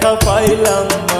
দেখা পাইলাম না।